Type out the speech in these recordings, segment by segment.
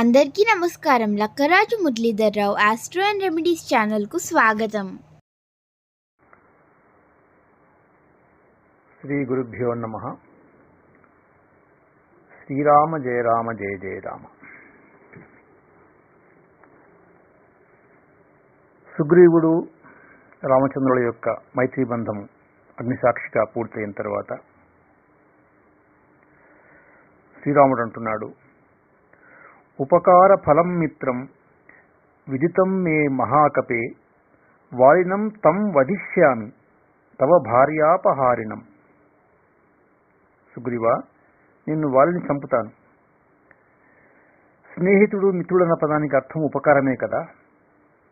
అందరికీ నమస్కారం. Lakkaraju Muralidhar Rao astro and remedies ఛానల్కు స్వాగతం. శ్రీ గురుభ్యో నమ. శ్రీరామ జయ రామ జయ జయ రామ. సుగ్రీవుడు రామచంద్రుల యొక్క మైత్రీ బంధం అగ్నిసాక్షిగా పూర్తయిన తర్వాత శ్రీరాముడు అంటున్నాడు ఉపకార ఫలం మిత్రం విదితం మే మహాకపే వారినం తం వధిష్యామి తవ భార్యాపహారిణం. సుగ్రీవా నిన్ను వారిని చంపుతాను. స్నేహితుడు మిత్రుడు అన్న పదానికి అర్థం ఉపకారమే కదా.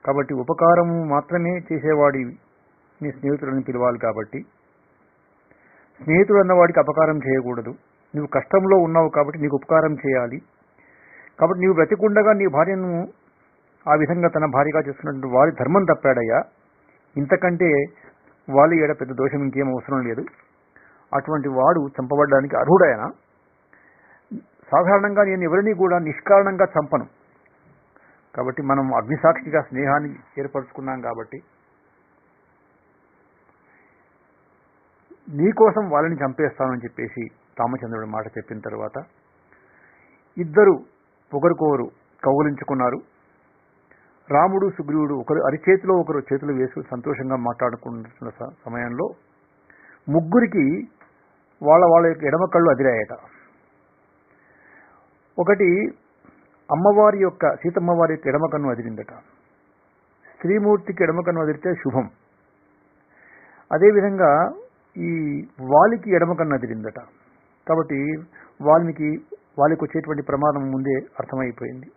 కాబట్టి ఉపకారము మాత్రమే చేసేవాడి నీ స్నేహితుడిని పిలవాలి కాబట్టి. స్నేహితుడు అన్నవాడికి అపకారం చేయకూడదు. నువ్వు కష్టంలో ఉన్నావు కాబట్టి నీకు ఉపకారం చేయాలి. కాబట్టి నీవు బ్రతికుండగా నీ భార్యను ఆ విధంగా తన భార్యగా చేస్తున్నటువంటి వారి ధర్మం తప్పాడయ్యా. ఇంతకంటే వాళ్ళు ఏడ పెద్ద దోషం ఇంకేం అవసరం లేదు. అటువంటి వాడు చంపబడడానికి అర్హుడైనా సాధారణంగా నేను ఎవరిని కూడా నిష్కారణంగా చంపను. కాబట్టి మనం అగ్నిసాక్షిగా స్నేహాన్ని ఏర్పరచుకున్నాం కాబట్టి నీకోసం వాళ్ళని చంపేస్తానని చెప్పేసి రామచంద్రుడి మాట చెప్పిన తర్వాత ఇద్దరు ఒకరికొకరు కౌగులించుకున్నారు. రాముడు సుగ్రీవుడు ఒకరు అరిచేతిలో ఒకరు చేతులు వేసి సంతోషంగా మాట్లాడుకుంటున్న సమయంలో ముగ్గురికి వాళ్ళ వాళ్ళ యొక్క ఎడమ కళ్ళు అదిరాయట. ఒకటి అమ్మవారి యొక్క సీతమ్మవారి యొక్క ఎడమ కన్ను అదిరిందట. స్త్రీమూర్తికి ఎడమ కన్ను అదిరితే శుభం. అదేవిధంగా ఈ వాలికి ఎడమ కన్ను అదిరిందట. కాబట్టి వాల్మీకి వాళ్ళకి వచ్చేటువంటి ప్రమాదం ముందే అర్థమైపోయింది.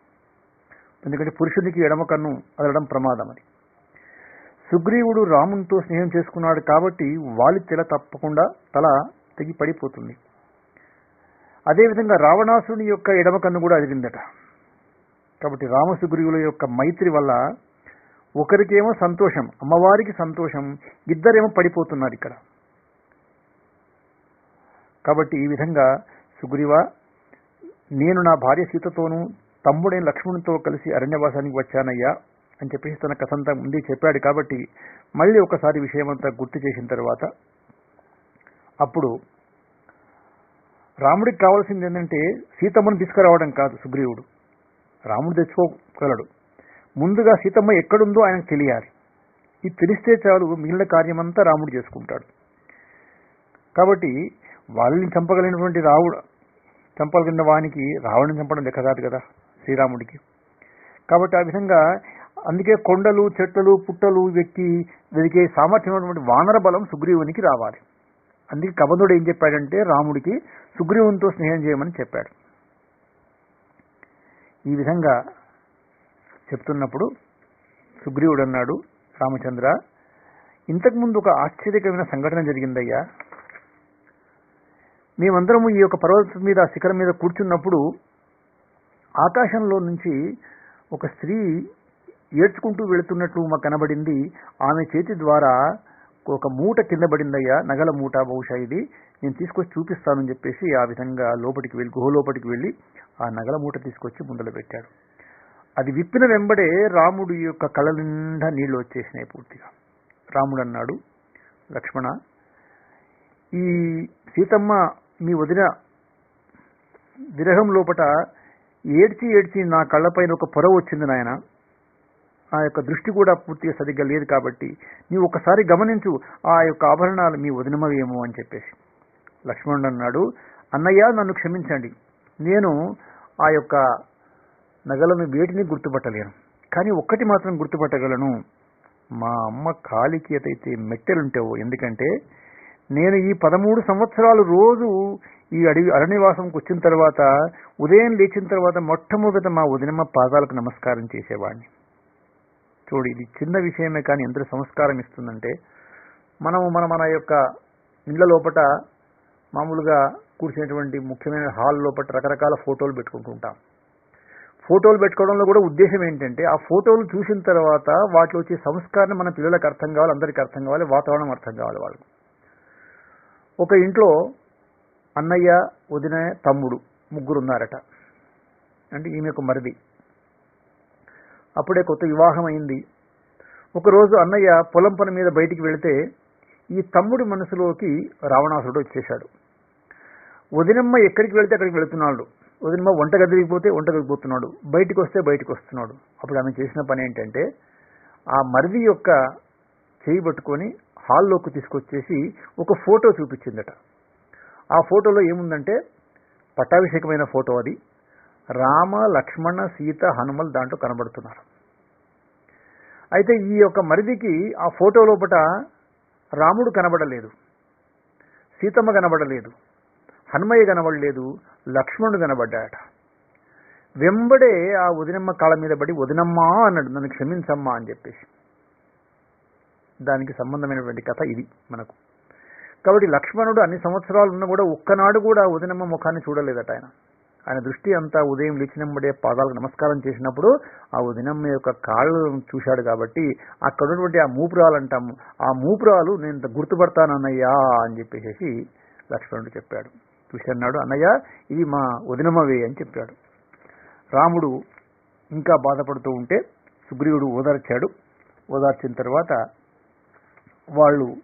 ఎందుకంటే పురుషునికి ఎడమ కన్ను అదలడం ప్రమాదం అది సుగ్రీవుడు రామునితో స్నేహం చేసుకున్నాడు కాబట్టి వాలి తెల తప్పకుండా తల తెగి పడిపోతుంది. అదేవిధంగా రావణాసుని యొక్క ఎడమ కన్ను కూడా అదిరిందట. కాబట్టి రామ సుగ్రీవుల యొక్క మైత్రి వల్ల ఒకరికేమో సంతోషం అమ్మవారికి సంతోషం ఇద్దరేమో పడిపోతున్నారు ఇక్కడ. కాబట్టి ఈ విధంగా సుగ్రీవ నేను నా భార్య సీతతోనూ తమ్ముడైన లక్ష్మణునితో కలిసి అరణ్యవాసానికి వచ్చానయ్యా అని చెప్పేసి తన కథంతా ముందే చెప్పాడు కాబట్టి మళ్ళీ ఒకసారి విషయమంతా గుర్తు చేసిన తర్వాత అప్పుడు రాముడికి కావాల్సింది ఏంటంటే సీతమ్మను తీసుకురావడం కాదు సుగ్రీవుడు. రాముడు తెచ్చుకోగలడు. ముందుగా సీతమ్మ ఎక్కడుందో ఆయనకు తెలియాలి. ఇది తెలిస్తే చాలు మిగిలిన కార్యమంతా రాముడు చేసుకుంటాడు. కాబట్టి వాళ్ళని చంపగలిగినటువంటి రావుడు చంపగలిగిన వానికి రావణుని చంపడం లెక్కదాదు కదా శ్రీరాముడికి. కాబట్టి ఆ విధంగా అందుకే కొండలు చెట్లు పుట్టలు వెక్కి వెదికే సామర్థ్యం ఉన్నటువంటి వానర బలం సుగ్రీవునికి రావాలి. అందుకే కబంధుడు ఏం చెప్పాడంటే రాముడికి సుగ్రీవునితో స్నేహం చేయమని చెప్పాడు. ఈ విధంగా చెప్తున్నప్పుడు సుగ్రీవుడు అన్నాడు రామచంద్ర ఇంతకుముందు ఒక ఆశ్చర్యకరమైన సంఘటన జరిగిందయ్యా. మేమందరము ఈ యొక్క పర్వతం మీద శిఖరం మీద కూర్చున్నప్పుడు ఆకాశంలో నుంచి ఒక స్త్రీ ఏడ్చుకుంటూ వెళుతున్నట్లు మాకు కనబడింది. ఆమె చేతి ద్వారా ఒక మూట కింద పడిందయ్యా నగల మూట బహుశా ఇది. నేను తీసుకొచ్చి చూపిస్తానని చెప్పేసి ఆ విధంగా లోపలికి వెళ్ళి గుహ లోపలికి వెళ్ళి ఆ నగల మూట తీసుకొచ్చి ముందలు పెట్టాడు. అది విప్పిన వెంబడే రాముడు యొక్క కళ నిండా నీళ్ళు వచ్చేసినాయి పూర్తిగా. రాముడు అన్నాడు లక్ష్మణ ఈ సీతమ్మ మీ వదిన విరహం లోపట ఏడ్చి ఏడ్చి నా కళ్ళపైన ఒక పొర వచ్చింది నాయన. ఆ యొక్క దృష్టి కూడా పూర్తిగా సరిగ్గా లేదు కాబట్టి నీవు ఒకసారి గమనించు ఆ యొక్క ఆభరణాలు మీ వదినమవేమో అని చెప్పేసి. లక్ష్మణుడు అన్నాడు అన్నయ్య నన్ను క్షమించండి. నేను ఆ యొక్క నగలను వేటిని గుర్తుపట్టలేను. కానీ ఒక్కటి మాత్రం గుర్తుపట్టగలను. మా అమ్మ కాలికి ఏదైతే మెట్టెలుంటావో ఎందుకంటే నేను ఈ పదమూడు సంవత్సరాలు రోజు ఈ అడవి అరణ్యవాసంకి వచ్చిన తర్వాత ఉదయం లేచిన తర్వాత మొట్టమొదట మా ఉదయమ్మ పాదాలకు నమస్కారం చేసేవాడిని. చూడు ఇది చిన్న విషయమే కానీ ఎంత సంస్కారం ఇస్తుందంటే మనము మన మన యొక్క ఇళ్ళ లోపట మామూలుగా కూర్చునేటువంటి ముఖ్యమైన హాల్ లోపల రకరకాల ఫోటోలు పెట్టుకుంటుంటాం. ఫోటోలు పెట్టుకోవడంలో కూడా ఉద్దేశం ఏంటంటే ఆ ఫోటోలు చూసిన తర్వాత వాటిలో వచ్చే సంస్కారం మన పిల్లలకు అర్థం కావాలి అందరికీ అర్థం కావాలి వాతావరణం అర్థం కావాలి వాళ్ళకు. ఒక ఇంట్లో అన్నయ్య వదిన తమ్ముడు ముగ్గురు ఉన్నారట అంటే ఈమె యొక్క మరిది. అప్పుడే కొత్త వివాహం అయింది. ఒకరోజు అన్నయ్య పొలం పని మీద బయటికి వెళితే ఈ తమ్ముడి మనసులోకి రావణాసురుడు వచ్చేశాడు. వదినమ్మ ఎక్కడికి వెళితే అక్కడికి వెళుతున్నాడు. వదినమ్మ వంటగదికి పోతే వంటగదికి పోతున్నాడు. బయటికి వస్తే బయటికి వస్తున్నాడు. అప్పుడు ఆమె చేసిన పని ఏంటంటే ఆ మరిది యొక్క చేయి పట్టుకొని హాల్లోకి తీసుకొచ్చేసి ఒక ఫోటో చూపించిందట. ఆ ఫోటోలో ఏముందంటే పట్టాభిషేకమైన ఫోటో అది. రామ లక్ష్మణ సీత హనుమల్ దాంట్లో కనబడుతున్నారు. అయితే ఈ యొక్క మరిదికి ఆ ఫోటో లోపట రాముడు కనబడలేదు. సీతమ్మ కనబడలేదు. హనుమయ్య కనబడలేదు. లక్ష్మణుడు కనబడ్డాడట. వెంబడే ఆ వదినమ్మ కాళ్ళ మీద పడి వదినమ్మా అన్నాడు. నన్ను క్షమించమ్మా అని చెప్పేసి. దానికి సంబంధమైనటువంటి కథ ఇది మనకు. కాబట్టి లక్ష్మణుడు అన్ని సంవత్సరాలు ఉన్నా కూడా ఒక్కనాడు కూడా ఉదయనమ్మ ముఖాన్ని చూడలేదట ఆయన. ఆయన దృష్టి అంతా ఉదయం లేచినప్పుడే పాదాలకు నమస్కారం చేసినప్పుడు ఆ ఉదయనమ్మ యొక్క కాళ్ళు చూశాడు కాబట్టి అక్కడ ఉన్నటువంటి ఆ మూపురాలు అంటాము ఆ మూపురాలు నేను ఇంత గుర్తుపడతానన్నయ్యా అని చెప్పేసి లక్ష్మణుడు చెప్పాడు. చూసి అన్నాడు అన్నయ్య ఇది మా ఉదినమ్మవే అని చెప్పాడు. రాముడు ఇంకా బాధపడుతూ ఉంటే సుగ్రీవుడు ఓదార్చాడు. ఓదార్చిన తర్వాత వాళ్ళు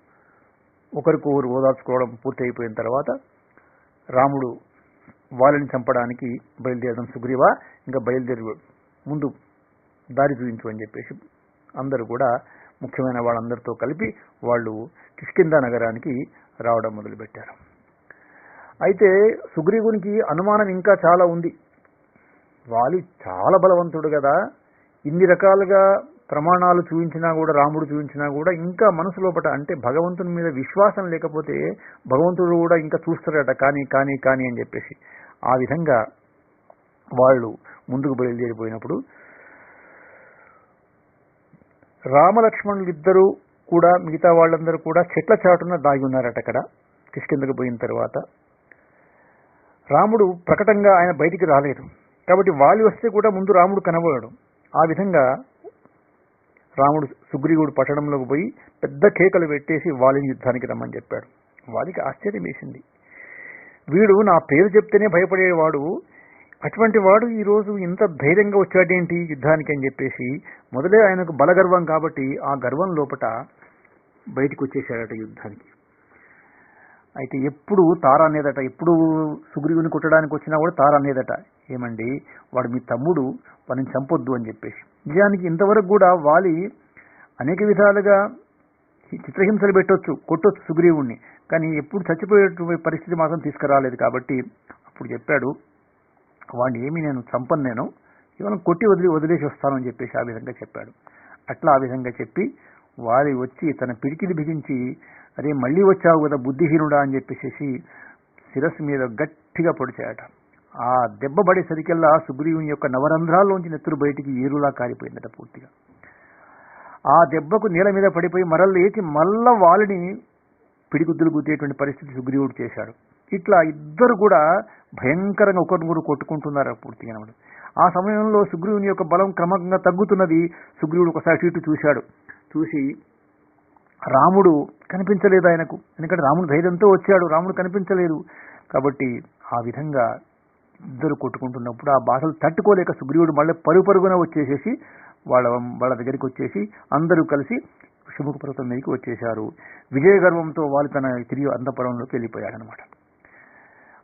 ఒకరికొకరు ఓదార్చుకోవడం పూర్తయిపోయిన తర్వాత రాముడు వాళ్ళని చంపడానికి బయలుదేరడం సుగ్రీవ ఇంకా బయలుదేరి ముందు దారి చూపించు అని చెప్పేసి అందరూ కూడా ముఖ్యమైన వాళ్ళందరితో కలిపి వాళ్ళు కిష్కింద నగరానికి రావడం మొదలుపెట్టారు. అయితే సుగ్రీవునికి అనుమానం ఇంకా చాలా ఉంది. వాలి చాలా బలవంతుడు కదా. ఇన్ని రకాలుగా ప్రమాణాలు చూపించినా కూడా రాముడు చూపించినా కూడా ఇంకా మనసు లోపట అంటే భగవంతుని మీద విశ్వాసం లేకపోతే భగవంతుడు కూడా ఇంకా చూస్తారట కానీ కానీ కానీ అని చెప్పేసి. ఆ విధంగా వాళ్ళు ముందుకు బయలుదేరిపోయినప్పుడు రామలక్ష్మణులు ఇద్దరూ కూడా మిగతా వాళ్ళందరూ కూడా చెట్ల చాటున దాగి ఉన్నారట అక్కడ కిష్కిందకు పోయిన తర్వాత. రాముడు ప్రకటంగా ఆయన బయటికి రాలేదు. కాబట్టి వాళ్ళు వస్తే కూడా ముందు రాముడు కనబడడు. ఆ విధంగా రాముడు సుగ్రీవుడు పట్టణంలోకి పోయి పెద్ద కేకలు పెట్టేసి వాలిని యుద్ధానికి రమ్మని చెప్పాడు. వాలికి ఆశ్చర్యం వేసింది. వీడు నా పేరు చెప్తేనే భయపడేవాడు. అటువంటి వాడు ఈరోజు ఇంత ధైర్యంగా వచ్చాడేంటి యుద్ధానికి అని చెప్పేసి మొదలే ఆయనకు బలగర్వం కాబట్టి ఆ గర్వం లోపట బయటికి వచ్చేసాడట యుద్ధానికి. అయితే ఎప్పుడు తార అనేదట ఎప్పుడు సుగ్రీవుని కొట్టడానికి వచ్చినా కూడా తార అనేదట. ఏమండి? వాడు మీ తమ్ముడు వాడిని చంపొద్దు అని చెప్పేసి. నిజానికి ఇంతవరకు కూడా వాలి అనేక విధాలుగా చిత్రహింసలు పెట్టొచ్చు కొట్టొచ్చు సుగ్రీవుణ్ణి. కానీ ఎప్పుడు చచ్చిపోయే పరిస్థితి మాత్రం తీసుకురాలేదు కాబట్టి అప్పుడు చెప్పాడు వాడిని ఏమి నేను చంపను నేను కేవలం కొట్టి వదిలి వదిలేసి వస్తానని చెప్పేసి ఆ విధంగా చెప్పాడు. అట్లా ఆ విధంగా చెప్పి వారి వచ్చి తన పిడికిలి బిగించి అరే మళ్ళీ వచ్చావు కదా బుద్ధిహీనుడా అని చెప్పేసి శిరస్సు మీద గట్టిగా పొడిచాయట. ఆ దెబ్బ పడేసరికల్లా సుగ్రీవుని యొక్క నవరంధ్రాల్లోంచి నెత్తురు బయటికి ఏరులా కారిపోయిందట పూర్తిగా. ఆ దెబ్బకు నేల మీద పడిపోయి మరల్ లేచి మళ్ళా వాళ్ళని పిడిగుద్దులు గుద్దేటువంటి పరిస్థితి సుగ్రీవుడు చేశాడు. ఇట్లా ఇద్దరు కూడా భయంకరంగా ఒకరినొకరు కొట్టుకుంటున్నారు పూర్తిగా అనమాట ఆ సమయంలో సుగ్రీవుని యొక్క బలం క్రమంగా తగ్గుతున్నది సుగ్రీవుడు ఒకసారి ఇటు చూశాడు. చూసి రాముడు కనిపించలేదు ఆయనకు. ఎందుకంటే రాముడు ధైర్యంతో వచ్చాడు రాముడు కనిపించలేదు. కాబట్టి ఆ విధంగా ఇద్దరు కొట్టుకుంటున్నప్పుడు ఆ బాధలు తట్టుకోలేక సుగ్రీవుడు మళ్ళీ పరుగు పరుగున వచ్చేసేసి వాళ్ళ వాళ్ళ దగ్గరికి వచ్చేసి అందరూ కలిసి శుభకు పర్వతం మీదకి వచ్చేశారు. విజయ గర్వంతో వాళ్ళు తన తిరిగి అంతపురంలోకి వెళ్ళిపోయాడనమాట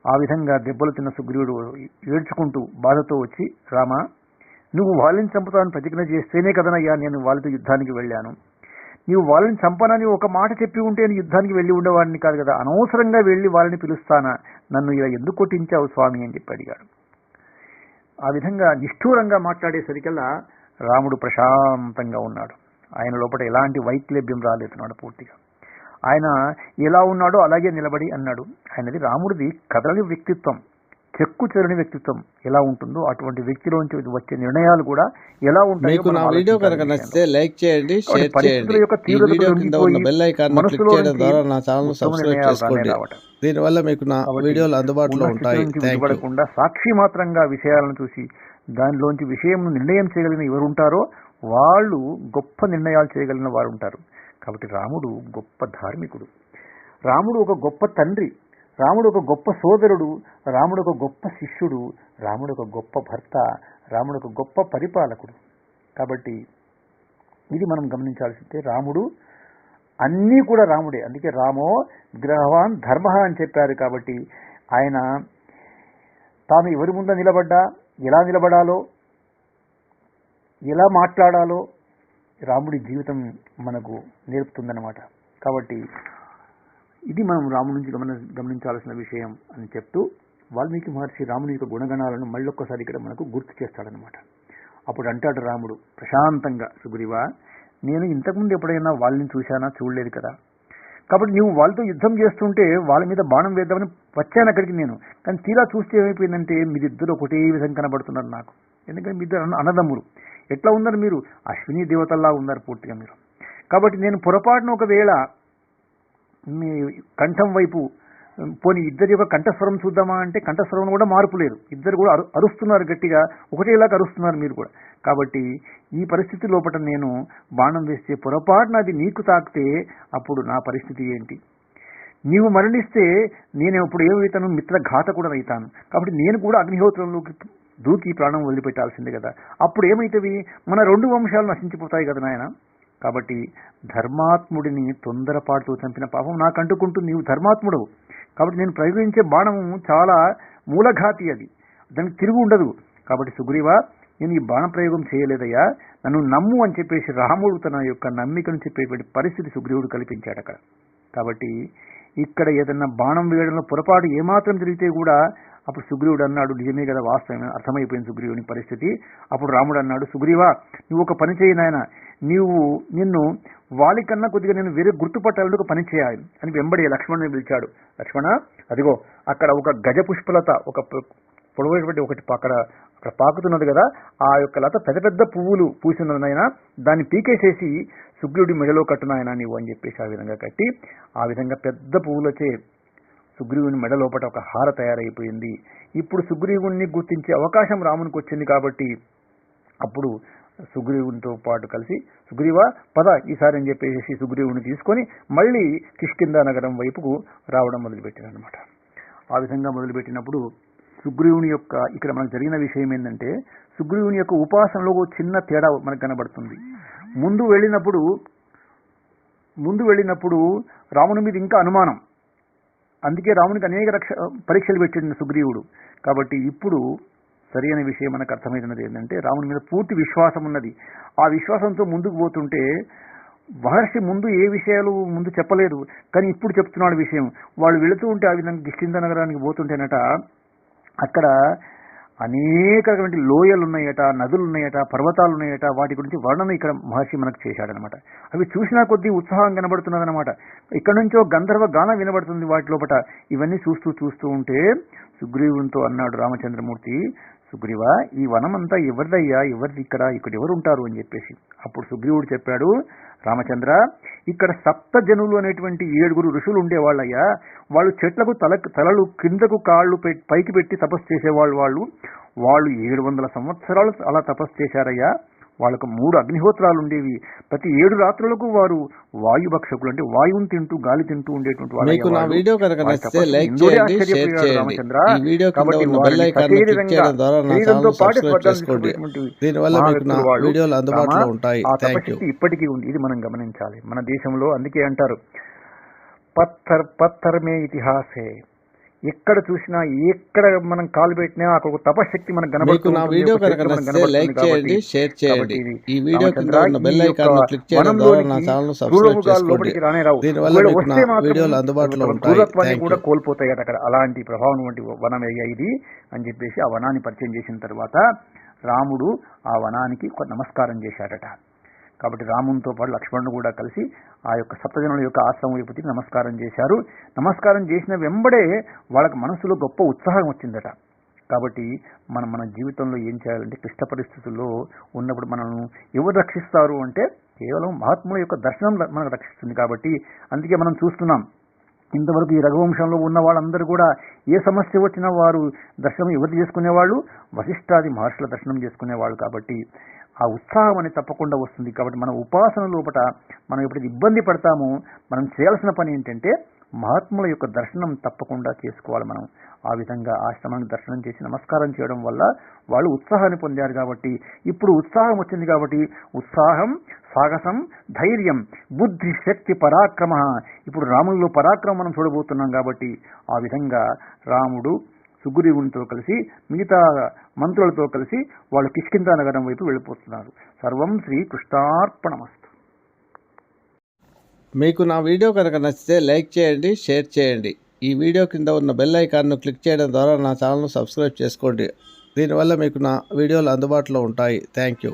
ఆ విధంగా దెబ్బలు తిన్న సుగ్రీవుడు ఏడ్చుకుంటూ బాధతో వచ్చి రామ నువ్వు వాళ్ళని చంపుతానని ప్రతిజ్ఞ చేస్తేనే కదనయ్యా నేను వాళ్ళతో యుద్ధానికి వెళ్ళాను. నీవు వాళ్ళని చంపనని ఒక మాట చెప్పి ఉంటే నేను యుద్ధానికి వెళ్ళి ఉండేవాడిని కాదు కదా. అనవసరంగా వెళ్ళి వాళ్ళని పిలుస్తానా? నన్ను ఇలా ఎందుకు కొట్టించావు స్వామి అని చెప్పి అడిగాడు. ఆ విధంగా నిష్ఠూరంగా మాట్లాడేసరికల్లా రాముడు ప్రశాంతంగా ఉన్నాడు. ఆయన లోపల ఎలాంటి వైక్లభ్యం రాలేతున్నాడు పూర్తిగా. ఆయన ఎలా ఉన్నాడో అలాగే నిలబడి అన్నాడు. ఆయనది రాముడిది కదలని వ్యక్తిత్వం. చెక్కు చెరని వ్యక్తిత్వం ఎలా ఉంటుందో అటువంటి వ్యక్తిలోంచి వచ్చే నిర్ణయాలు కూడా ఎలా ఉంటాయో మీకు నా మనం వీడియో ఆలోచించాలి కనుక ఈ నచ్చితే. లైక్ చేయండి షేర్ చేయండి. యొక్క ఈ తీవ్రతకు వీడియో కింద ఉన్న లొంగిపోయి బెల్ ఐకాన్ క్లిక్ మనసులో చేయడం నుంచి ద్వారా నా ఛానల్ ఉత్తమ సబ్స్క్రైబ్ నిర్ణయాలు చేసుకోండి. రానే రావటం. దీనివల్ల మీకు నా వీడియోలు అందుబాటులో ఉంటాయి. సాక్షి మాత్రంగా విషయాలను చూసి దానిలోంచి విషయం నిర్ణయం చేయగలిగిన ఎవరు ఉంటారో వాళ్ళు గొప్ప నిర్ణయాలు చేయగలిగిన వారు ఉంటారు కాబట్టి రాముడు గొప్ప ధార్మికుడు. రాముడు ఒక గొప్ప తండ్రి. రాముడు ఒక గొప్ప సోదరుడు రాముడు ఒక గొప్ప శిష్యుడు రాముడు ఒక గొప్ప భర్త రాముడు ఒక గొప్ప పరిపాలకుడు. కాబట్టి ఇది మనం గమనించాల్సిందే రాముడు అన్నీ కూడా రాముడే. అందుకే రామో విగ్రహవాన్ ధర్మ అని చెప్పారు కాబట్టి ఆయన తాను ఎవరి ముందు నిలబడ్డా ఎలా నిలబడాలో ఎలా మాట్లాడాలో రాముడి జీవితం మనకు నేర్పుతుందన్నమాట. కాబట్టి ఇది మనం రాము నుంచి గమన గమనించాల్సిన విషయం అని చెప్తూ వాల్మీకి మహర్షి రాముని యొక్క గుణగణాలను మళ్ళొక్కసారి ఇక్కడ మనకు గుర్తు చేస్తాడనమాట అప్పుడు అంటాడు రాముడు ప్రశాంతంగా సుగ్రీవా నేను ఇంతకుముందు ఎప్పుడైనా వాళ్ళని చూశానా? చూడలేదు కదా. కాబట్టి నువ్వు వాళ్ళతో యుద్ధం చేస్తుంటే వాళ్ళ మీద బాణం వేద్దామని వచ్చాను అక్కడికి నేను. కానీ తీరా చూస్తే ఏమైపోయిందంటే మీరిద్దరు ఒకటే విధంగా కనబడుతున్నారు నాకు. ఎందుకంటే మీ ఇద్దరు అన్నదమ్ములు. ఎట్లా ఉన్నారు మీరు? అశ్విని దేవతల్లా ఉన్నారు పూర్తిగా మీరు. కాబట్టి నేను పొరపాటున ఒకవేళ మీ కంఠం వైపు పోనీ ఇద్దరి యొక్క కంఠస్వరం చూద్దామా అంటే కంఠస్వరం కూడా మార్పు లేదు. ఇద్దరు కూడా అరు అరుస్తున్నారు గట్టిగా ఒకటేలాగా అరుస్తున్నారు మీరు కూడా. కాబట్టి ఈ పరిస్థితి లోపల నేను బాణం వేస్తే పొరపాటున అది నీకు తాకితే అప్పుడు నా పరిస్థితి ఏంటి? నీవు మరణిస్తే నేను ఇప్పుడు ఏమవుతాను మిత్ర కూడా అవుతాను కాబట్టి నేను కూడా అగ్నిహోత్రంలోకి దూకి ప్రాణం వదిలిపెట్టాల్సిందే కదా. అప్పుడు ఏమైతవి? మన రెండు వంశాలు నశించిపోతాయి కదా నాయన. కాబట్టి ధర్మాత్ముడిని తొందరపాటుతో చంపిన పాపం నాకు నీవు ధర్మాత్ముడవు. కాబట్టి నేను ప్రయోగించే బాణము చాలా మూలఘాతి అది. దానికి తిరుగు ఉండదు. కాబట్టి సుగ్రీవా నేను ఈ బాణ ప్రయోగం చేయలేదయ్యా. నన్ను నమ్ము అని చెప్పేసి రాముడు తన యొక్క నమ్మికను చెప్పేటువంటి పరిస్థితి సుగ్రీవుడు కల్పించాడు అక్కడ. కాబట్టి ఇక్కడ ఏదన్నా బాణం వేయడంలో పొరపాటు ఏమాత్రం జరిగితే కూడా అప్పుడు సుగ్రీవుడు అన్నాడు నిజమే కదా వాస్తవమే అర్థమైపోయింది సుగ్రీవుని పరిస్థితి. అప్పుడు రాముడు అన్నాడు సుగ్రీవా నువ్వు ఒక పని చేయి నాయన. నీవు నిన్ను వాలికన్నా కొద్దిగా నేను వేరే గుర్తుపట్టాలని ఒక పని చేయాలి అని వెంబడి లక్ష్మణుని పిలిచాడు. లక్ష్మణ అదిగో అక్కడ ఒక గజ పుష్పలత ఒక పొడవైనటువంటి ఒకటి అక్కడ అక్కడ పాకుతున్నది కదా ఆ యొక్క లత పెద్ద పెద్ద పువ్వులు పూసినది నాయన దాన్ని పీకేసేసి సుగ్రీవుడి మెడలో కట్టునాయన నీవు అని చెప్పేసి ఆ విధంగా కట్టి ఆ విధంగా పెద్ద పువ్వులచే సుగ్రీవుని మెడలోపట ఒక హార తయారైపోయింది. ఇప్పుడు సుగ్రీవుణ్ణి గుర్తించే అవకాశం రామునికి వచ్చింది కాబట్టి అప్పుడు సుగ్రీవునితో పాటు కలిసి సుగ్రీవ పద ఈసారి అని చెప్పేసి సుగ్రీవుని తీసుకొని మళ్ళీ కిష్కింద నగరం వైపుకు రావడం మొదలుపెట్టారు అనమాట ఆ విధంగా మొదలుపెట్టినప్పుడు సుగ్రీవుని యొక్క ఇక్కడ మనకు జరిగిన విషయం ఏంటంటే సుగ్రీవుని యొక్క ఉపాసనలో ఒక చిన్న తేడా మనకు కనబడుతుంది. ముందు వెళ్ళినప్పుడు ముందు వెళ్ళినప్పుడు రాముని మీద ఇంకా అనుమానం. అందుకే రామునికి అనేక రక్ష పరీక్షలు పెట్టిన సుగ్రీవుడు. కాబట్టి ఇప్పుడు సరి అనే విషయం మనకు అర్థమైనది ఏంటంటే రాముని మీద పూర్తి విశ్వాసం ఉన్నది. ఆ విశ్వాసంతో ముందుకు పోతుంటే మహర్షి ముందు ఏ విషయాలు ముందు చెప్పలేదు కానీ ఇప్పుడు చెప్తున్నాడు విషయం. వాళ్ళు వెళుతూ ఉంటే ఆ విధంగా కిష్కింద నగరానికి పోతుంటేనట అక్కడ అనేకటువంటి లోయలు ఉన్నాయట నదులు ఉన్నాయట పర్వతాలు ఉన్నాయట వాటి గురించి వర్ణన ఇక్కడ మహర్షి మనకు చేశాడనమాట. అవి చూసినా కొద్దీ ఉత్సాహం కనబడుతున్నదనమాట. ఇక్కడ నుంచో గంధర్వ గానం వినబడుతుంది వాటి లోపల ఇవన్నీ చూస్తూ చూస్తూ ఉంటే సుగ్రీవునితో అన్నాడు రామచంద్రమూర్తి సుగ్రీవ ఈ వనమంతా ఎవరిదయ్యా? ఎవరిది ఇక్కడ ఇక్కడ ఎవరు ఉంటారు అని చెప్పేసి. అప్పుడు సుగ్రీవుడు చెప్పాడు రామచంద్ర ఇక్కడ సప్త జనులు అనేటువంటి ఏడుగురు ఋషులు ఉండేవాళ్ళయ్యా. వాళ్ళు చెట్లకు తల తలలు కిందకు కాళ్ళు పైకి పెట్టి తపస్సు చేసేవాళ్ళు వాళ్ళు. వాళ్ళు ఏడు వందల సంవత్సరాలు అలా తపస్సు చేశారయ్యా. వాళ్ళకు మూడు అగ్నిహోత్రాలు ఉండేవి. ప్రతి ఏడు రాత్రులకు వారు వాయుభక్షకులు అంటే వాయువుని తింటూ గాలి తింటూ ఉండేటువంటి ఇప్పటికీ ఉంది. ఇది మనం గమనించాలి. మన దేశంలో అందుకే అంటారు పత్తర్ పత్తర్ మే ఇతిహాసే. ఎక్కడ చూసినా ఎక్కడ మనం కాలు పెట్టినా అక్కడ ఒక తపశక్తి మనకు కనబడుతుంది నా వీడియో ఒక కనుక చరిత్ర మనకు నచ్చితే లైక్ కనబడుతుంది చేయండి కాబట్టి. షేర్ కాబట్టి చేయండి ఇది ఈ వీడియో కింద రామచంద్ర, ఉన్న ఈ బెల్ యొక్క ఐకాన్ క్లిక్ చేయడం ద్వారా నా వనంలోనికి ఛానల్ సబ్స్క్రైబ్ క్రూరముగాలు చేసుకోండి. లోపలికి రానే రావు. దీనివల్ల ఒకవేళ మీకు నా వస్తే మాత్రం వీడియోలు అందుబాటులో ఉంటాయి. కూడా కోల్పోతాయి అక్కడ. అలాంటి ప్రభావం వంటి వనం అయ్యా ఇది అని చెప్పేసి ఆ వనాన్ని పరిచయం చేసిన తర్వాత రాముడు ఆ వనానికి నమస్కారం చేశాడట. కాబట్టి రామునితో పాటు లక్ష్మణుడు కూడా కలిసి ఆ యొక్క సప్తజనుల యొక్క ఆశ్రమం వైపు తిరిగి నమస్కారం చేశారు. నమస్కారం చేసిన వెంబడే వాళ్ళకి మనసులో గొప్ప ఉత్సాహం వచ్చిందట. కాబట్టి మనం మన జీవితంలో ఏం చేయాలంటే క్లిష్ట పరిస్థితుల్లో ఉన్నప్పుడు మనల్ని ఎవరు రక్షిస్తారు అంటే కేవలం మహాత్ముల యొక్క దర్శనం మనకు రక్షిస్తుంది కాబట్టి అందుకే మనం చూస్తున్నాం. ఇంతవరకు ఈ రఘువంశంలో ఉన్న వాళ్ళందరూ కూడా ఏ సమస్య వచ్చినా వారు దర్శనం ఎవరు చేసుకునేవాళ్ళు? వశిష్ఠాది మహర్షుల దర్శనం చేసుకునేవాళ్ళు కాబట్టి. ఆ ఉత్సాహం అనేది తప్పకుండా వస్తుంది. కాబట్టి మన ఉపాసన లోపల మనం ఎప్పుడైతే ఇబ్బంది పడతామో మనం చేయాల్సిన పని ఏంటంటే మహాత్ముల యొక్క దర్శనం తప్పకుండా చేసుకోవాలి మనం. ఆ విధంగా ఆశ్రమానికి దర్శనం చేసి నమస్కారం చేయడం వల్ల వాళ్ళు ఉత్సాహాన్ని పొందారు కాబట్టి ఇప్పుడు ఉత్సాహం వచ్చింది కాబట్టి ఉత్సాహం సాహసం ధైర్యం బుద్ధి శక్తి పరాక్రమ. ఇప్పుడు రాముల్లో పరాక్రమం మనం చూడబోతున్నాం కాబట్టి ఆ విధంగా రాముడు సుగ్రీవునితో కలిసి మిగతా మంత్రులతో కలిసి వాళ్ళు కిష్కిందా నగరం వైపు వెళ్ళిపోతున్నారు. సర్వం శ్రీ కృష్ణార్పణమస్తు మీకు నా వీడియో కనుక నచ్చితే లైక్ చేయండి షేర్ చేయండి. ఈ వీడియో కింద ఉన్న బెల్ ఐకాన్ను క్లిక్ చేయడం ద్వారా నా ఛానల్ను సబ్స్క్రైబ్ చేసుకోండి. దీనివల్ల మీకు నా వీడియోలు అందుబాటులో ఉంటాయి. Thank you.